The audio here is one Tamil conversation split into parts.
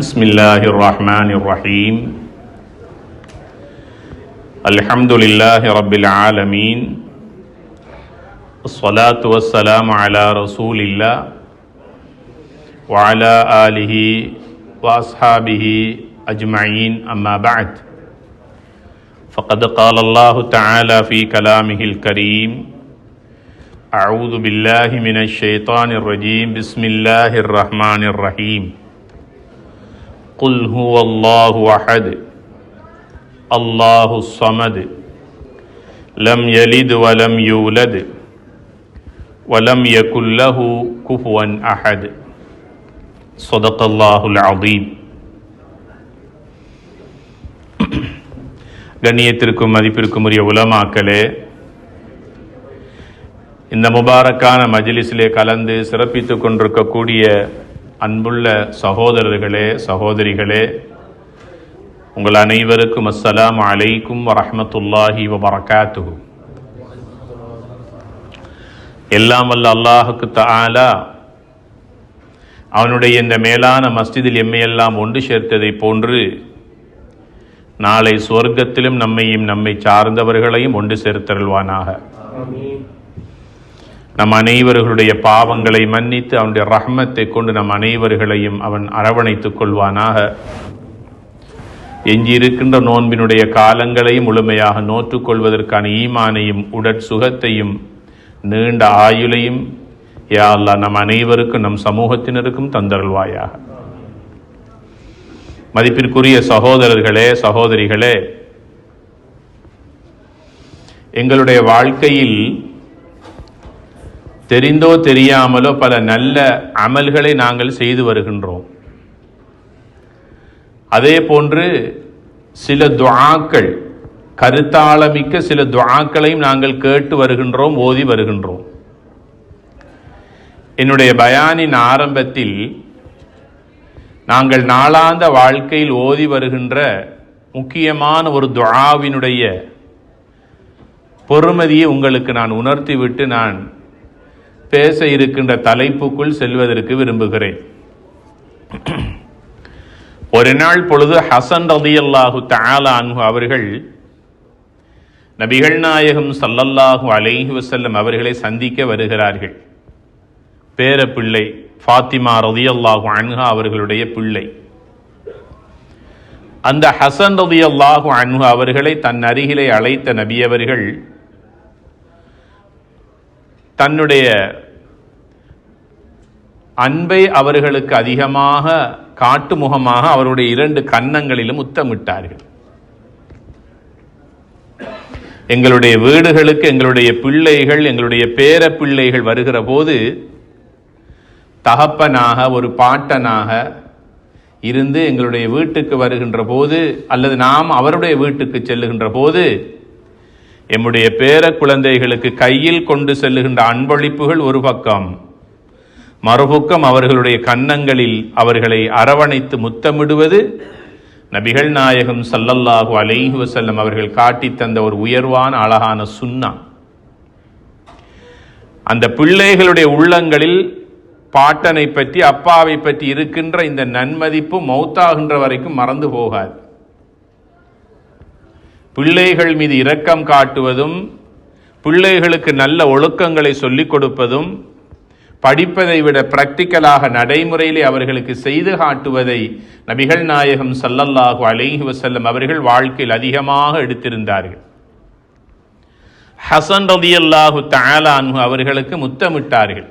بسم الله الرحمن الرحيم. الحمد لله رب العالمين. الصلاة والسلام على رسول الله وعلى آله وأصحابه أجمعين. أما بعد فقد قال الله تعالى في كلامه الكريم أعوذ بالله من الشيطان الرجيم. بسم الله الرحمن الرحيم. قل هو الله أحد الله الصمد لم يلد ولم يولد ولم يكن له كفوا أحد صدق الله العظيم கண்ணியத்திற்கும் மதிப்பிற்கும் உரிய உலமாக்களே இந்த முபாரக்கான மஜ்லிஸிலே கலந்து சிறப்பித்துக் கொண்டிருக்கக்கூடிய அன்புள்ள சகோதரர்களே சகோதரிகளே உங்கள் அனைவருக்கும் அஸ்ஸலாம் அலைக்கும் வரஹ்மத்துல்லாஹி வபரகாத்துஹு. எல்லாம் வல்ல அல்லாஹுக்கு தாலா அவனுடைய இந்த மேலான மஸ்ஜிதில் எம்மையெல்லாம் ஒன்று சேர்த்ததை போன்று நாளை சுவர்க்கத்திலும் நம்மையும் நம்மை சார்ந்தவர்களையும் ஒன்று சேர்த்தருள்வானாக. நம் அனைவர்களுடைய பாவங்களை மன்னித்து அவனுடைய ரஹ்மத்தை கொண்டு நம் அனைவர்களையும் அவன் அரவணைத்துக் கொள்வானாக. எஞ்சியிருக்கின்ற நோன்பினுடைய காலங்களையும் முழுமையாக நோற்றுக்கொள்வதற்கான ஈமானையும் உடற் சுகத்தையும் நீண்ட ஆயுளையும் யா அல்லா நம் அனைவருக்கும் நம் சமூகத்தினருக்கும் தந்தருள்வாயாக. மதிப்பிற்குரிய சகோதரர்களே சகோதரிகளே எங்களுடைய வாழ்க்கையில் தெரிந்தோ தெரியாமலோ பல நல்ல அமல்களை நாங்கள் செய்து வருகின்றோம். அதே போன்று சில துவாக்கள் கருத்தாளமிக்க சில துவாக்களையும் நாங்கள் கேட்டு வருகின்றோம் ஓதி வருகின்றோம். என்னுடைய பயானின் ஆரம்பத்தில் நாங்கள் நாளாந்த வாழ்க்கையில் ஓதி வருகின்ற முக்கியமான ஒரு துவாவினுடைய பொறுமதியை உங்களுக்கு நான் உணர்த்திவிட்டு நான் பேச இருக்கின்ற தலைப்புக்குள் செல்வதற்கு விரும்புகிறேன். ஒரு நாள் பொழுது ஹசன் ரதியல்லாஹு தஆலா அன்ஹு அவர்கள் நபிகள் நாயகம் சல்லல்லாஹு அலைஹி வசல்லம் அவர்களை சந்திக்க வருகிறார்கள். பேர பிள்ளை ஃபாத்திமா ரதியல்லாஹு அன்ஹா அவர்களுடைய பிள்ளை. அந்த ஹசன் ரதியல்லாஹு அன்ஹு அவர்களை தன் அருகிலே அழைத்த நபியவர்கள் தன்னுடைய அன்பை அவர்களுக்கு அதிகமாக காட்டுமுகமாக அவருடைய இரண்டு கன்னங்களிலும் முத்தமிட்டார்கள் எங்களுடைய வீடுகளுக்கு எங்களுடைய பிள்ளைகள் எங்களுடைய பேர பிள்ளைகள் வருகிற போது தகப்பனாக ஒரு பாட்டனாக இருந்து எங்களுடைய வீட்டுக்கு வருகின்ற போது அல்லது நாம் அவருடைய வீட்டுக்கு செல்லுகின்ற போது எம்முடைய பேர குழந்தைகளுக்கு கையில் கொண்டு செல்லுகின்ற அன்பளிப்புகள் ஒரு பக்கம். மறுபுக்கம் அவர்களுடைய கன்னங்களில் அவர்களை அரவணைத்து முத்தமிடுவது நபிகள் நாயகம் சல்லல்லாஹு அலைஹி வசல்லம் அவர்கள் காட்டி தந்த ஒரு உயர்வான அழகான சுண்ணா அந்த பிள்ளைகளுடைய உள்ளங்களில் பாட்டனை பற்றி அப்பாவை பற்றி இருக்கின்ற இந்த நன்மதிப்பு மௌத்தாகின்ற வரைக்கும் மறந்து போகாது. பிள்ளைகள் மீது இரக்கம் காட்டுவதும் பிள்ளைகளுக்கு நல்ல ஒழுக்கங்களை சொல்லிக் கொடுப்பதும் படிப்பதை விட பிராக்டிக்கலாக நடைமுறையிலே அவர்களுக்கு செய்து காட்டுவதை நபிகள் நாயகம் சல்லல்லாஹு அலைஹி வசல்லம் அவர்கள் வாழ்க்கையில் அதிகமாக எடுத்திருந்தார்கள். ஹசன் ரதியல்லாஹு தஆலான்ஹு அவர்களுக்கு முத்தமிட்டார்கள்.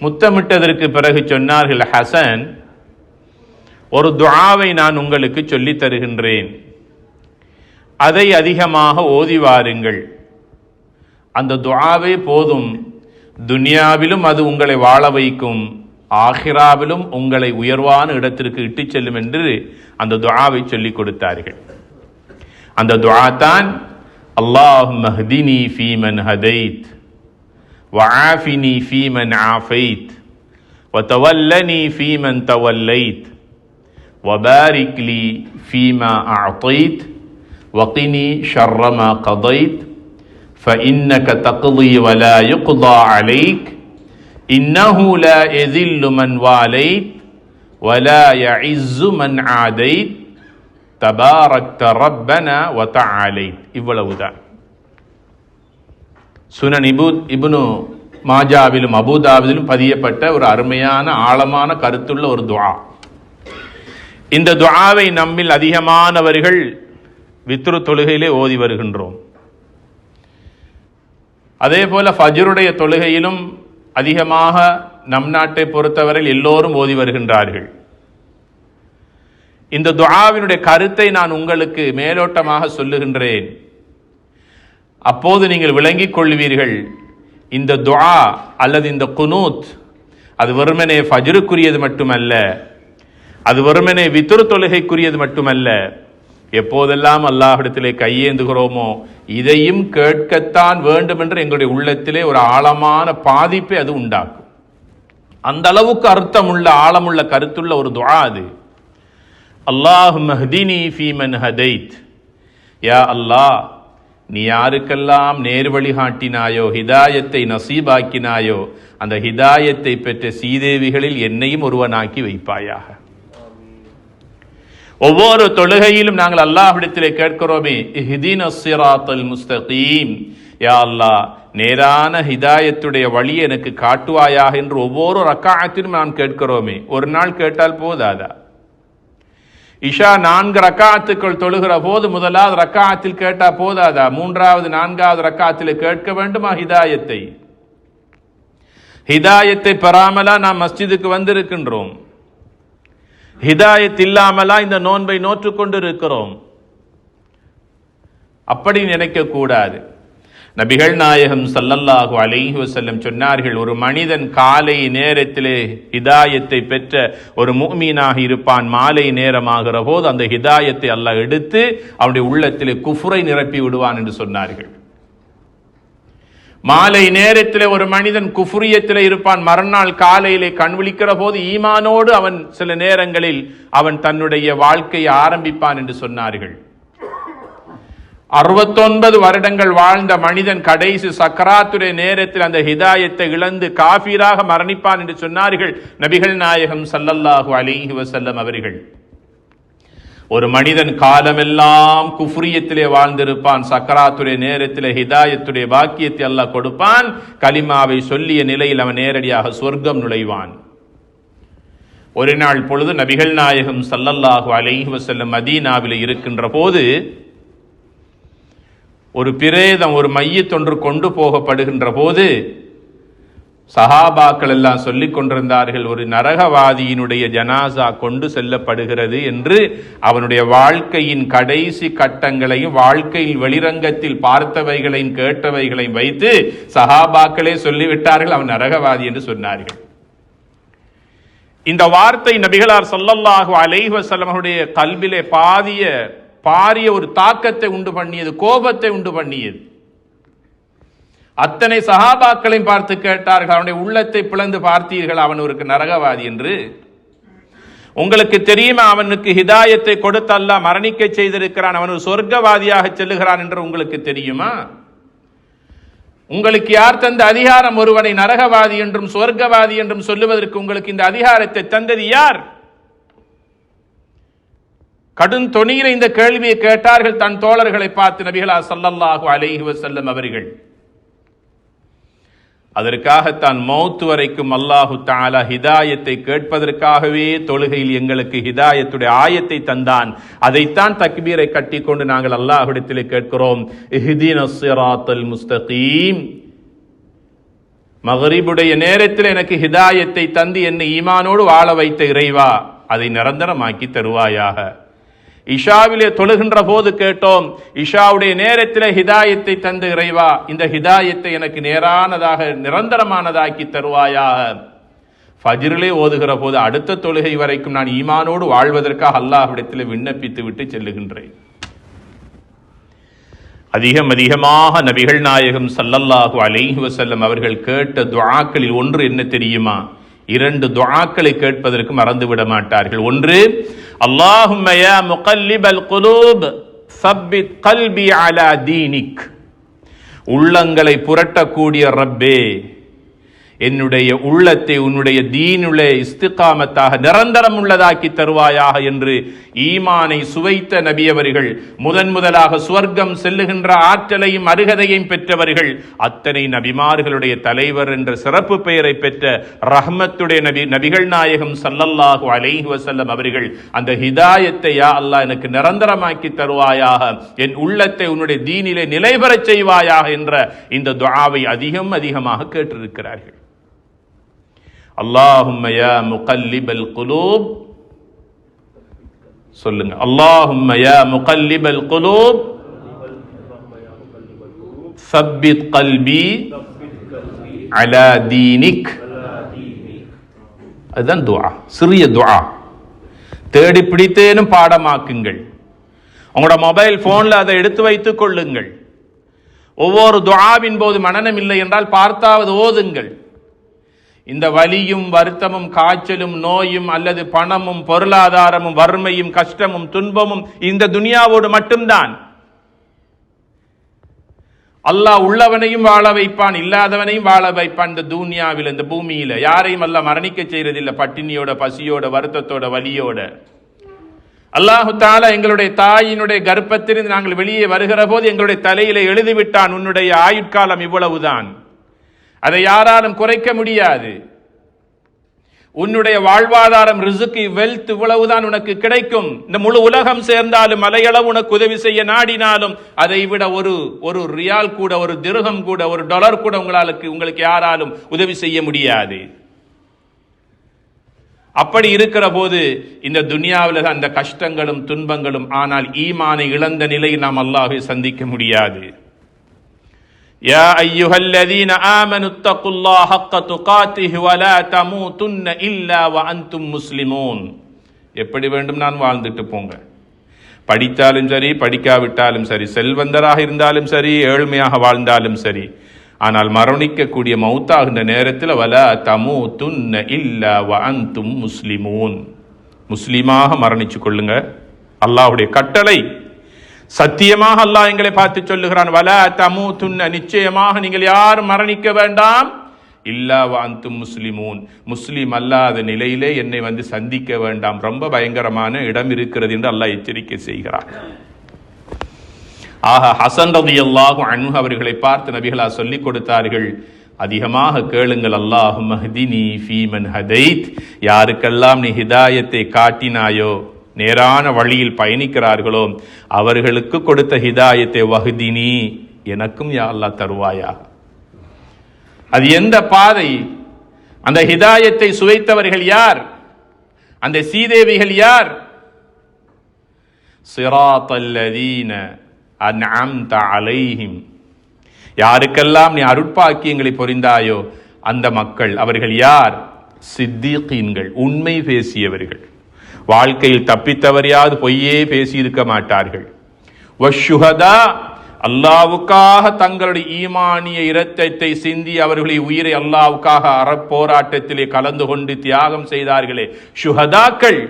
முத்தமிட்டதற்கு பிறகு சொன்னார்கள் ஹசன் ஒரு துவாவை நான் உங்களுக்கு சொல்லித் தருகின்றேன். அதை அதிகமாக ஓதி வாருங்கள் அந்த துஆவே போதும் துனியாவிலும் அது உங்களை வாழ வைக்கும் ஆஹிராவிலும் உங்களை உயர்வான இடத்திற்கு இட்டுச் செல்லும் என்று அந்த துஆவை சொல்லிக் கொடுத்தார்கள் அந்த துஆ தான் அல்லாஹ் மஹ்தினி ஃபீமன் ஹதைத் وعافني فيمن عافيت وتولني فيمن توليت وبارك لي فيما أعطيت وقني شر ما قضيت فإنك تقضي ولا يقضى عليك إنه لا يذل من واليت ولا يعز من عاديت تباركت ربنا وتعاليت இவ்வளவுதான் சுனன் இபு இப்னு மாஜாவிலும் அபூதாவிலும் பதியப்பட்ட ஒரு அருமையான ஆழமான கருத்துள்ள ஒரு துஆ இந்த துஆவை நம்மில் அதிகமானவர்கள் வித்ரு தொழுகையிலே ஓதி வருகின்றோம். அதே போல ஃபஜ்ருடைய தொழுகையிலும் அதிகமாக நம் நாட்டை பொறுத்தவரையில் எல்லோரும் ஓதி வருகின்றார்கள். இந்த துஆவினுடைய கருத்தை நான் உங்களுக்கு மேலோட்டமாக சொல்லுகின்றேன். அப்போது நீங்கள் விளங்கிக் கொள்வீர்கள் இந்த துஆ அல்லது இந்த குனூத் அது வெறுமனே ஃபஜ்ருக்குரியது மட்டுமல்ல அது வெறுமனே வித்துரு தொழுகைக்குரியது மட்டுமல்ல எப்போதெல்லாம் அல்லாஹிடத்திலே கையேந்துகிறோமோ இதையும் கேட்கத்தான் வேண்டும் என்று எங்களுடைய உள்ளத்திலே ஒரு ஆழமான பாதிப்பை அது உண்டாக்கும். அந்த அளவுக்கு அர்த்தமுள்ள ஆழமுள்ள கருத்துள்ள ஒரு துவா அது. அல்லாஹ் மஹ்தினி ஃபீமன் ஹதைத். யா அல்லாஹ் நீ யாருக்கெல்லாம் நேர் வழிகாட்டினாயோ ஹிதாயத்தை நசீபாக்கினாயோ அந்த ஹிதாயத்தை பெற்ற சீதேவிகளில் என்னையும் ஒருவனாக்கி வைப்பாயாக. ஒவ்வொரு தொழுகையிலும் நாங்கள் அல்லாஹ்விடத்திலே கேட்கிறோமே ஹிதீன சிராத்தல் முஸ்தகீம். யா அல்லாஹ் நேரான ஹிதாயத்துடைய வழி எனக்கு காட்டுவாயாக என்று ஒவ்வொரு ரக்காயத்திலும் நான் கேட்கிறோமே. ஒரு நாள் கேட்டால் போதாதா? இஷா நான்கு ரக்காத்துக்கள் தொழுகிற போது முதலாவது ரக்காத்தில் கேட்டா போதாதா? மூன்றாவது நான்காவது ரக்காத்தில் கேட்க வேண்டுமா ஹிதாயத்தை? ஹிதாயத்தை பெறாமலா நாம் மஸ்ஜிதுக்கு வந்திருக்கின்றோம். ஹிதாயத் இல்லாமலா இந்த நோன்பை நோற்று கொண்டிருக்கிறோம் அப்படி நினைக்கக்கூடாது. நபிகள் நாயகம் சல்லல்லாஹு அலைஹி வசல்லம் சொன்னார்கள் ஒரு மனிதன் காலை நேரத்திலே ஹிதாயத்தை பெற்ற ஒரு மூமீனாக இருப்பான். மாலை நேரமாகிற போது அந்த ஹிதாயத்தை அல்லாஹ் எடுத்து அவனுடைய உள்ளத்திலே குஃபுரை நிரப்பி விடுவான் என்று சொன்னார்கள். மாலை நேரத்திலே ஒரு மனிதன் குஃபுரியத்தில் இருப்பான். மறுநாள் காலையிலே கண் விழிக்கிற போது ஈமானோடு அவன் சில நேரங்களில் அவன் தன்னுடைய வாழ்க்கையை ஆரம்பிப்பான் என்று சொன்னார்கள். அறுபத்தொன்பது வருடங்கள் வாழ்ந்த மனிதன் கடைசி சக்கராத்துடைய நேரத்தில் அந்த ஹிதாயத்தை இழந்து காபீராக மரணிப்பான் என்று சொன்னார்கள் நபிகள் நாயகம் சல்லல்லாஹு அலிஹி வசல்லம் அவர்கள். ஒரு மனிதன் காலமெல்லாம் குஃப்ரியத்திலே வாழ்ந்திருப்பான் சக்கராத்துடைய நேரத்திலே ஹிதாயத்துடைய பாக்கியத்தை அல்லாஹ் கொடுப்பான் கலிமாவை சொல்லிய நிலையில் அவன் நேரடியாக சொர்க்கம் நுழைவான். ஒரு நாள் பொழுது நபிகள் நாயகம் சல்லல்லாஹு அலைஹி வசல்லம் மதீனாவில் இருக்கின்ற போது ஒரு பிரேதம் ஒரு மையத்தொன்று கொண்டு போகப்படுகின்ற போது சஹாபாக்கள் எல்லாம் சொல்லிக் கொண்டிருந்தார்கள் ஒரு நரகவாதியினுடைய ஜனாசா கொண்டு செல்லப்படுகிறது என்று அவனுடைய வாழ்க்கையின் கடைசி கட்டங்களையும் வாழ்க்கையில் வெளிரங்கத்தில் பார்த்தவைகளையும் கேட்டவைகளையும் வைத்து சஹாபாக்களே சொல்லிவிட்டார்கள் அவன் நரகவாதி என்று சொன்னார்கள். இந்த வார்த்தை நபிகளார் சொல்லல்லாஹு அலைஹி கல்விலே பாதிய பாரிய ஒரு தாக்கத்தை உண்டு பண்ணியது கோபத்தை உண்டு பண்ணியது. அத்தனை சகாபாக்களையும் பார்த்து கேட்டார்கள் அவனுடைய உள்ளத்தை பிளந்து பார்த்தீர்கள் அவன் ஒரு நரகவாதி என்று. உங்களுக்கு தெரியுமா அவனுக்கு ஹிதாயத்தை கொடுத்து அல்லாஹ் மரணிக்க செய்திருக்கிறான் அவன் ஒரு சொர்க்கவாதியாக செல்லுகிறான் என்று உங்களுக்கு தெரியுமா? உங்களுக்கு யார் தந்த அதிகாரம்? ஒருவனை நரகவாதி என்றும் சொர்க்கவாதி என்றும் சொல்லுவதற்கு உங்களுக்கு இந்த அதிகாரத்தை தந்தது யார்? கடும் தொனியில இந்த கேள்வியை கேட்டார்கள் தன் தோழர்களை பார்த்து நபிகளா சல்லல்லாஹு அலைஹி வசல்லம் அவர்கள். அதற்காகத்தான் மௌத்து வரைக்கும் அல்லாஹு தாலா ஹிதாயத்தை கேட்பதற்காகவே தொழுகையில் எங்களுக்கு ஹிதாயத்துடைய ஆயத்தை தந்தான். அதைத்தான் தக்பீரை கட்டி கொண்டு நாங்கள் அல்லாஹ்விடத்திலே கேட்கிறோம். முஸ்தகீம். மகரிபுடைய நேரத்தில் எனக்கு ஹிதாயத்தை தந்து என்னை ஈமானோடு வாழ வைத்த இறைவா அதை நிரந்தரமாக்கி தருவாயாக. இஷாவிலே தொழுகின்ற போது கேட்டோம் இஷாவுடைய நேரத்தில் ஹிதாயத்தை தந்து இறைவா இந்த ஹிதாயத்தை எனக்கு நேரானதாக நிரந்தரமானதாக்கி தருவாயாக. ஃபஜிரிலே ஓதுகிற போது அடுத்த தொழுகை வரைக்கும் நான் ஈமானோடு வாழ்வதற்காக அல்லாஹ்விடத்தில் விண்ணப்பித்து விட்டு செல்லுகின்றேன். அதிகம் அதிகமாக நபிகள் நாயகம் சல்லல்லாஹு அலைஹி வசல்லம் அவர்கள் கேட்ட துவாக்களில் ஒன்று என்ன தெரியுமா? இரண்டு துவாக்களை கேட்பதற்கு மறந்துவிட மாட்டார்கள். ஒன்று அல்லாஹுமயா முகல்லிபல் குலூப் சப்பித் கல்பி அலா தீனிக். உள்ளங்களை புரட்டக்கூடிய ரப்பே என்னுடைய உள்ளத்தை உன்னுடைய தீனுள்ள இஸ்திகாமத்தாக நிரந்தரம் உள்ளதாக்கி தருவாயாக என்று ஈமானை சுவைத்த நபியவர்கள் முதன் முதலாக சுவர்க்கம் செல்லுகின்ற ஆற்றலையும் அருகதையும் பெற்றவர்கள் அத்தனை நபிமார்களுடைய தலைவர் என்ற சிறப்பு பெயரை பெற்ற ரஹ்மத்துடைய நபி நபிகள் நாயகம் சல்லல்லாஹு அலைஹி வசல்லம் அவர்கள் அந்த ஹிதாயத்தை யா அல்லாஹ் எனக்கு நிரந்தரமாக்கி தருவாயாக என் உள்ளத்தை உன்னுடைய தீனிலே நிலைபெறச் செய்வாயாக என்ற இந்த துவாவை அதிகம் அதிகமாக கேட்டிருக்கிறார்கள். அல்லாஹும்மையா முகல்லிபல் குலூப் சொல்லுங்க. அல்லாஹும்மையா முகல்லிபல் குலூப் சப்பித் கல்பி அலா தீனிக் அதுதான் துவா சிறிய துவா தேடி பிடித்தேனும் பாடமாக்குங்கள். உங்களோட மொபைல் ஃபோனில் அதை எடுத்து வைத்துக் கொள்ளுங்கள். ஒவ்வொரு துவாவின் போது மனநம் இல்லை என்றால் பார்த்தாவது ஓதுங்கள். இந்த வலியும் வருத்தமும் காய்ச்சலும் நோயும் அல்லது பணமும் பொருளாதாரமும் வறுமையும் கஷ்டமும் துன்பமும் இந்த துனியாவோடு மட்டும்தான். அல்லாஹ் உள்ளவனையும் வாழ வைப்பான் இல்லாதவனையும் வாழ வைப்பான் இந்த தூனியாவில் இந்த பூமியில. யாரையும் அல்ல மரணிக்க செய்யறதில்லை பட்டினியோட பசியோட வருத்தத்தோட வலியோட. அல்லாஹு தாலா எங்களுடைய தாயினுடைய கர்ப்பத்திலிருந்து நாங்கள் வெளியே வருகிற போது எங்களுடைய தலையில எழுதிவிட்டான் உன்னுடைய ஆயுட்காலம் இவ்வளவுதான். அதை யாராலும் குறைக்க முடியாது. உன்னுடைய வாழ்வாதாரம் ரிசுக்கு வெல்த் இவ்வளவுதான் உனக்கு கிடைக்கும். இந்த முழு உலகம் சேர்ந்தாலும் மலையளவு உனக்கு உதவி செய்ய நாடினாலும் அதை விட ஒரு ஒரு ரியால் கூட ஒரு திருகம் கூட ஒரு டாலர் கூட உங்களுக்கு உங்களுக்கு யாராலும் உதவி செய்ய முடியாது. அப்படி இருக்கிற போது இந்த துனியாவில் அந்த கஷ்டங்களும் துன்பங்களும் ஆனால் ஈமானை இழந்த நிலையில் நாம் அல்லாஹை சந்திக்க முடியாது. يا أيها الذين آمنوا اتقوا الله حق تقاته ولا تموتن إلا وأنتم مسلمون எப்படி வேண்டும் நான் வாழ்ந்துட்டு போங்க படித்தாலும் சரி படிக்காவிட்டாலும் சரி செல்வந்தராக இருந்தாலும் சரி ஏழ்மையாக வாழ்ந்தாலும் சரி ஆனால் மரணிக்கக்கூடிய மௌத்தாகின்ற நேரத்தில் வல தமு துன்ன இல்ல வ அந்தும் முஸ்லிமூன் முஸ்லிமாக மரணிச்சு கொள்ளுங்க அல்லாஹ்வுடைய கட்டளை சத்தியமாக அல்லாஹ் எங்களை பார்த்து சொல்லுகிறான் வல தமு துன்ன நிச்சயமாக நீங்கள் யாரும் மரணிக்க வேண்டாம். இல்லா வாந்தும் முஸ்லிமூன். முஸ்லீம் அல்லாத நிலையிலே என்னை வந்து சந்திக்க வேண்டாம். ரொம்ப பயங்கரமான இடம் இருக்கிறது என்று அல்லாஹ் எச்சரிக்கை செய்கிறார் ஆக ஹசன் அல்லாஹும் அன் அவர்களை பார்த்து நபிகளா சொல்லிக் கொடுத்தார்கள் அதிகமாக கேளுங்கள் அல்லாஹு மஹதினி ஃபீமன் ஹதைத். யாருக்கெல்லாம் நீ ஹிதாயத்தை காட்டினாயோ நேரான வழியில் பயணிக்கிறார்களோ அவர்களுக்கு கொடுத்த ஹிதாயத்தை வகுதினி எனக்கும் யா தருவாயா? அது எந்த பாதை? அந்த ஹிதாயத்தை சுவைத்தவர்கள் யார்? அந்த சீதேவிகள் யார்? சிராத்தல்லதீன அன்அம்த அலைஹிம். யாருக்கெல்லாம் நீ அருட்பாக்கியங்களை பொரிந்தாயோ அந்த மக்கள் அவர்கள் யார்? சித்திகீன்கள் உண்மை பேசியவர்கள். வாழ்க்கையில் தப்பித்தவரையாவது பொய்யே பேசியிருக்க மாட்டார்கள். வஷுகதா அல்லாவுக்காக தங்களுடைய ஈமானிய இரத்தத்தை சிந்தி அவர்களை உயிரை அல்லாவுக்காக அறப்போராட்டத்திலே கலந்து கொண்டு தியாகம் செய்தார்களே. ஷுஹதாக்கள்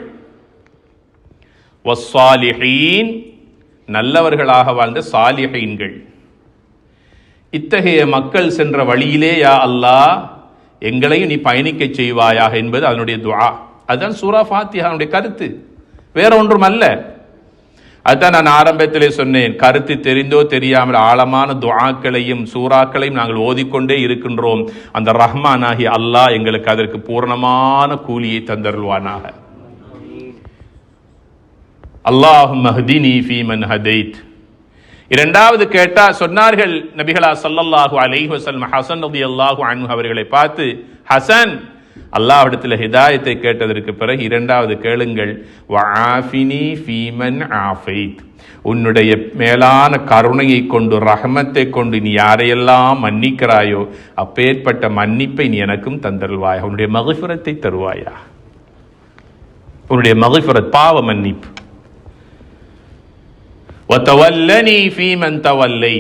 நல்லவர்களாக வாழ்ந்த சாலிஹீன்கள். இத்தகைய மக்கள் சென்ற வழியிலே யா அல்லாஹ் எங்களையும் நீ பயணிக்க செய்வாயாக என்பது அதனுடைய துவா அதுதான் சூரா ஃபாத்திஹானுடைய கருத்து. வேற ஒன்றும் அல்ல அதுதான் நான் ஆரம்பத்திலே சொன்னேன். கருத்து தெரிந்தோ தெரியாமல் ஆழமான துவாக்களையும் சூறாக்களையும் நாங்கள் ஓதிக்கொண்டே இருக்கின்றோம். அந்த ரஹ்மான் ரஹ்மானாகி அல்லாஹ் எங்களுக்கு அதற்கு பூர்ணமான கூலியை தந்தருள்வானாக. அல்லாஹ் மஹ்தினி ஃபீமன் ஹதைத். இரண்டாவது கேட்டா சொன்னார்கள் நபிகளா ஸல்லல்லாஹு அலைஹி வஸல்லம் ஹசன் ரலியல்லாஹு அன்ஹு அவர்களை பார்த்து ஹசன் அல்லாவிடத்தில் ஹிதாயத்தை கேட்டதற்கு பிறகு இரண்டாவது கேளுங்கள். வாஃபினி ஃபீமன் ஆஃபைத். உன்னுடைய மேலான கருணையை கொண்டு ரஹமத்தை கொண்டு நீ யாரையெல்லாம் மன்னிக்கிறாயோ அப்பேற்பட்ட மன்னிப்பை நீ எனக்கும் தந்தருள்வாயா உன்னுடைய மகிஃபுரத்தை தருவாயா? உன்னுடைய மகிஃபுரத் பாவ மன்னிப்பு. ஒத்தவல்லனி ஃபீமன் தவல்லை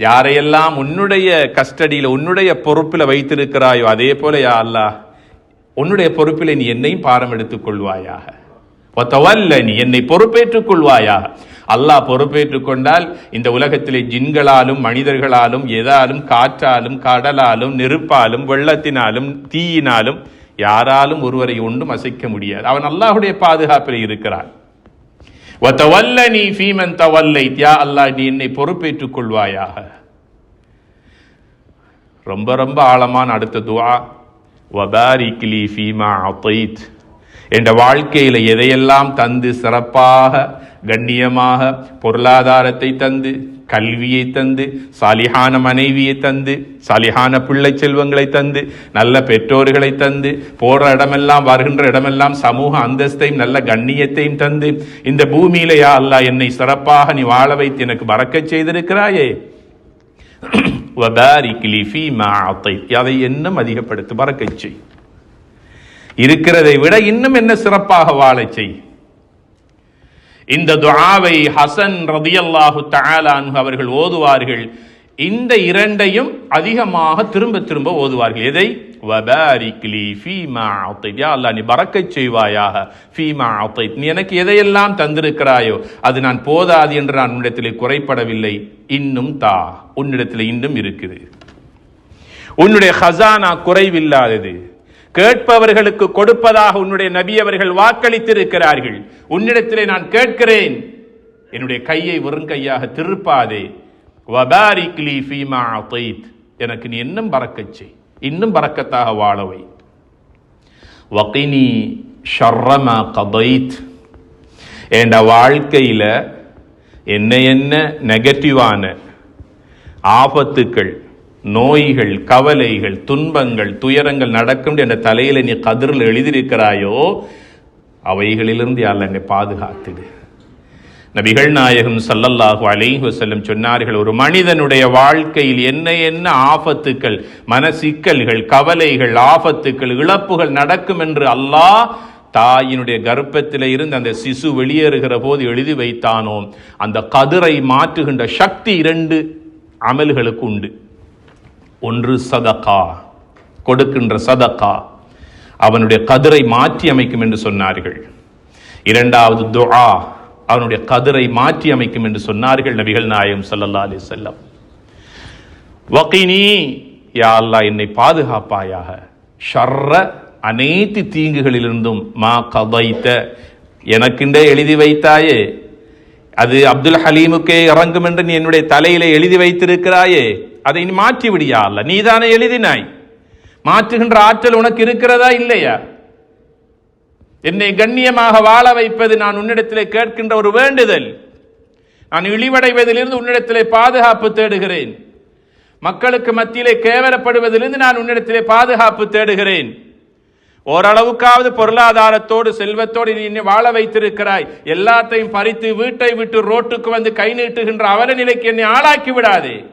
யாரையெல்லாம் உன்னுடைய கஸ்டடியில் உன்னுடைய பொறுப்பில் வைத்திருக்கிறாயோ அதே போல யா அல்லாஹ். உன்னுடைய பொறுப்பில் நீ என்னையும் பாரம் எடுத்துக் கொள்வாயாக நீ என்னை பொறுப்பேற்றுக் கொள்வாயா அல்லாஹ் பொறுப்பேற்றுக் கொண்டால் இந்த உலகத்திலே ஜின்களாலும் மனிதர்களாலும் எதாலும் காற்றாலும் கடலாலும் நெருப்பாலும் வெள்ளத்தினாலும் தீயினாலும் யாராலும் ஒருவரை ஒன்றும் அசைக்க முடியாது. அவன் அல்லாஹுடைய பாதுகாப்பில் இருக்கிறான். நீ அல்லாஹ் நீ என்னை பொறுப்பேற்றுக் கொள்வாயாக ரொம்ப ரொம்ப ஆழமான அடுத்த துவா. வபாரிக் ஃபீமா அத்தைத் என்ற வாழ்க்கையில எதையெல்லாம் தந்து சிறப்பாக கண்ணியமாக பொருளாதாரத்தை தந்து கல்வியை தந்து சாலிஹான மனைவியை தந்து சாலிஹான பிள்ளை செல்வங்களை தந்து நல்ல பெற்றோர்களை தந்து போற இடமெல்லாம் வருகின்ற இடமெல்லாம் சமூக அந்தஸ்தையும் நல்ல கண்ணியத்தையும் தந்து இந்த பூமியில யா என்னை சிறப்பாக நீ வாழ வைத்து எனக்கு மறக்க செய்திருக்கிறாயே வபாரிக் லி ஃபீமா அத்தைத் அதை இன்னும் அதிகப்படுத்து. பறக்கச் செய். இருக்கிறதை விட இன்னும் என்ன சிறப்பாக வாழச் செய். இந்த துஆவை ஹசன் ரதியல்லாஹு தாலான் அவர்கள் ஓதுவார்கள். இந்த இரண்டையும் அதிகமாக திரும்ப திரும்ப ஓதுவார்கள். எதை? வபாரிக் ஃபீமா அத்தைத் யா நீ பறக்கச் செய்வாயாக. ஃபீமா அத்தைத் நீ எனக்கு எதையெல்லாம் தந்திருக்கிறாயோ அது நான் போதாது என்று நான் உன்னிடத்திலே குறைப்படவில்லை. இன்னும் தா உன்னிடத்தில் இன்னும் இருக்குது. உன்னுடைய ஹசானா குறைவில்லாதது. கேட்பவர்களுக்கு கொடுப்பதாக உன்னுடைய நபி அவர்கள் வாக்களித்திருக்கிறார்கள். உன்னிடத்திலே நான் கேட்கிறேன். என்னுடைய கையை வெறும் கையாக திருப்பாதே. வபாரிக் ஃபீமா அத்தைத் எனக்கு நீ இன்னும் பறக்கச் செய். இன்னும் பறக்கத்தாக வாழவை. வகினி ஷர்ரமா கதைத். என்ற வாழ்க்கையில் என்ன என்ன நெகட்டிவான ஆபத்துக்கள் நோய்கள் கவலைகள் துன்பங்கள் துயரங்கள் நடக்கும் என்ற தலையில் நீ கதிரில் எழுதியிருக்கிறாயோ அவைகளிலிருந்து யாரில் என்னை பாதுகாத்துடு நபிகள் நாயகம் சல்லல்லாஹு அலைஹு செல்லும் சொன்னார்கள் ஒரு மனிதனுடைய வாழ்க்கையில் என்ன என்ன ஆபத்துக்கள் மனசிக்கல்கள் கவலைகள் ஆபத்துக்கள் இழப்புகள் நடக்கும் என்று அல்லாஹ் தாயினுடைய கர்ப்பத்தில் இருந்து அந்த சிசு வெளியேறுகிற போது எழுதி வைத்தானோ அந்த கதிரை மாற்றுகின்ற சக்தி இரண்டு அமல்களுக்கு உண்டு. ஒன்று சதக்கா கொடுக்கின்ற சதக்கா அவனுடைய கதிரை மாற்றி அமைக்கும் என்று சொன்னார்கள். இரண்டாவது துஆ அவனுடைய கதிரை மாற்றி அமைக்கும் என்று சொன்னார்கள் நபிகள் நாயம் சல்லல்லா அலி செல்லம் வகினி யா அல்லா என்னை பாதுகாப்பாயாக. ஷர்ர அனைத்து தீங்குகளிலிருந்தும் மா கதைத்த எனக்கென்றே எழுதி வைத்தாயே. அது அப்துல் ஹலீமுக்கே இறங்கும் என்று நீ என்னுடைய தலையிலே எழுதி வைத்திருக்கிறாயே. அதை நீ மாற்றி விடியா அல்ல நீதானே எழுதினாய். மாற்றுகின்ற ஆற்றல் உனக்கு இருக்கிறதா இல்லையா? என்னை கண்ணியமாக வாழ வைப்பது நான் உன்னிடத்திலே கேட்கின்ற ஒரு வேண்டுதல். நான் இழிவடைவதிலிருந்து உன்னிடத்திலே பாதுகாப்பு தேடுகிறேன். மக்களுக்கு மத்தியிலே கேவலப்படுவதிலிருந்து நான் உன்னிடத்திலே பாதுகாப்பு தேடுகிறேன். ஓரளவுக்காவது பொருளாதாரத்தோடு செல்வத்தோடு நீ என்னை வாழ வைத்திருக்கிறாய். எல்லாத்தையும் பறித்து வீட்டை விட்டு ரோட்டுக்கு வந்து கை நீட்டுகின்ற அவல நிலைக்கு என்னை ஆளாக்கி விடாதே.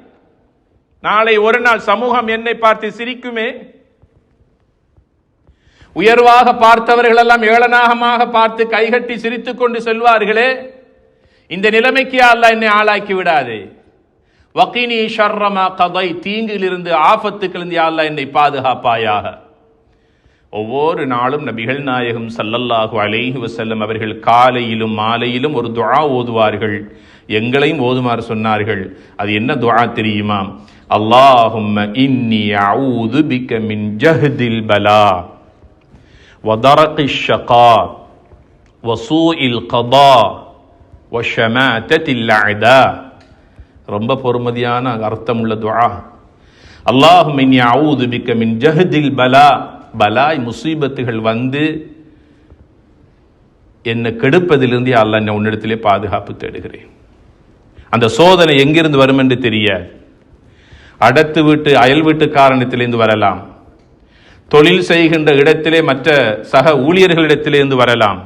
நாளை ஒரு நாள் சமூகம் என்னை பார்த்து சிரிக்குமே. உயர்வாக பார்த்தவர்கள் எல்லாம் ஏளனாகமாக பார்த்து கைகட்டி சிரித்து கொண்டு செல்வார்களே இந்த நிலைமைக்கு அல்லாஹ் என்னை ஆளாக்கி விடாதே? வக்கீனி ஷர்ரமா கதை தீங்கிலிருந்து ஆபத்துக்களிருந்து யா அல்லாஹ் என்னை பாதுகாப்பாயாக? ஒவ்வொரு நாளும் நபிகள் நாயகம் சல்லல்லாஹு அலைஹி வசல்லம் அவர்கள் காலையிலும் மாலையிலும் ஒரு துஆ ஓதுவார்கள். எங்களையும் ஓதுமாறு சொன்னார்கள். அது என்ன துஆ தெரியுமா? அல்லாஹும் இன்னி அவுது பிக்க மின் ஜஹதில் பலா. وضرق الشقاء وسوء القضاء وشماتة الأعداء ரொம்ப பொறுமதியான அர்த்தமுள்ள துஆ அல்லாஹும் இன்னி அஊது பிக்க மின் ஜஹதில் பலா பலாய் முசீபத்துகள் வந்து என்னை கெடுப்பதிலிருந்து யா அல்லாஹ் என்னை உன்னிடத்திலே பாதுகாப்பு தேடுகிறேன் அந்த சோதனை எங்கிருந்து வரும் என்று தெரியாது அடுத்து வீட்டு அயல் வீட்டுக்காரனத்திலிருந்து வரலாம் தொழில் செய்கின்ற இடத்திலே மற்ற சக ஊழியர்களிடத்திலிருந்து வரலாம்.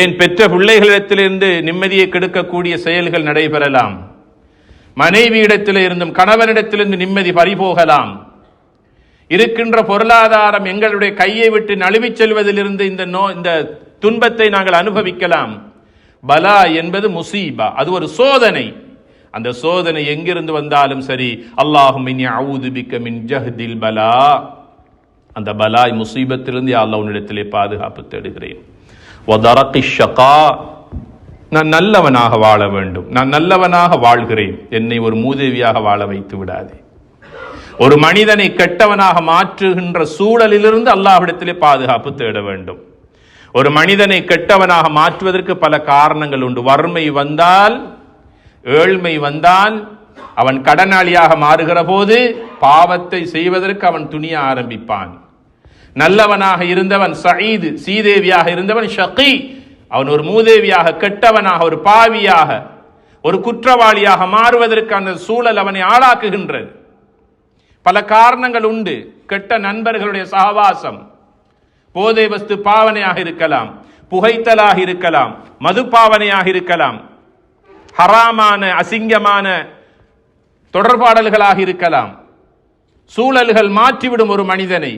ஏன் பெற்ற பிள்ளைகளிடத்திலிருந்து நிம்மதியை கெடுக்கக்கூடிய செயல்கள் நடைபெறலாம். மனைவி இருந்தும் கணவனிடத்திலிருந்து நிம்மதி பறிபோகலாம். இருக்கின்ற பொருளாதாரம் எங்களுடைய கையை விட்டு நழுவிச் செல்வதிலிருந்து இந்த நோ இந்த துன்பத்தை நாங்கள் அனுபவிக்கலாம். பலா என்பது முசீபா அது ஒரு சோதனை. அந்த சோதனை எங்கிருந்து வந்தாலும் சரி அல்லாஹும் மின் அவுது மின் ஜஹ்தில் பலா. அந்த பலாய் முசீபத்திலிருந்து யா உன்னிடத்திலே பாதுகாப்பு தேடுகிறேன். வதரக்கி ஷகா நான் நல்லவனாக வாழ வேண்டும். நான் நல்லவனாக வாழ்கிறேன். என்னை ஒரு மூதேவியாக வாழ வைத்து விடாதே. ஒரு மனிதனை கெட்டவனாக மாற்றுகின்ற சூழலிலிருந்து அல்லாஹ்விடத்திலே பாதுகாப்பு தேட வேண்டும். ஒரு மனிதனை கெட்டவனாக மாற்றுவதற்கு பல காரணங்கள் உண்டு. வறுமை வந்தால் ஏழ்மை வந்தால் அவன் கடனாளியாக மாறுகிற போது பாவத்தை செய்வதற்கு அவன் துணிய ஆரம்பிப்பான். நல்லவனாக இருந்தவன் சயீது சீதேவியாக இருந்தவன் ஷகி. அவன் ஒரு மூதேவியாக கெட்டவனாக ஒரு பாவியாக ஒரு குற்றவாளியாக மாறுவதற்கு அந்த சூழல் அவனை ஆளாக்குகின்றது. பல காரணங்கள் உண்டு. கெட்ட நண்பர்களுடைய சகவாசம். போதை வஸ்து பாவனையாக இருக்கலாம். புகைத்தலாக இருக்கலாம். மது பாவனையாக இருக்கலாம். ஹராமான அசிங்கமான தொடர்பாடல்களாக இருக்கலாம். சூழல்கள் மாற்றிவிடும் ஒரு மனிதனை.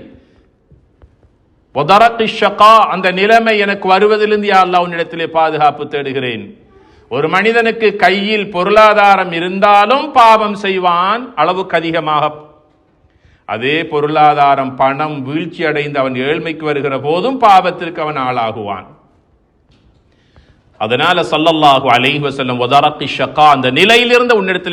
அந்த நிலைமை எனக்கு வருவதிலிருந்து யா அல்லா உன்னிடத்திலே பாதுகாப்பு தேடுகிறேன். ஒரு மனிதனுக்கு கையில் பொருளாதாரம் இருந்தாலும் பாவம் செய்வான் அளவுக்கு அதிகமாக. அதே பொருளாதாரம் பணம் வீழ்ச்சி அடைந்து அவன் ஏழ்மைக்கு வருகிற போதும் பாவத்திற்கு அவன் ஆளாகுவான். அதனால சல்லல்லாஹு அலைவசல்லம் வஸல்லம் ஷக்கா அந்த நிலையிலிருந்து உன்னிடத்தில்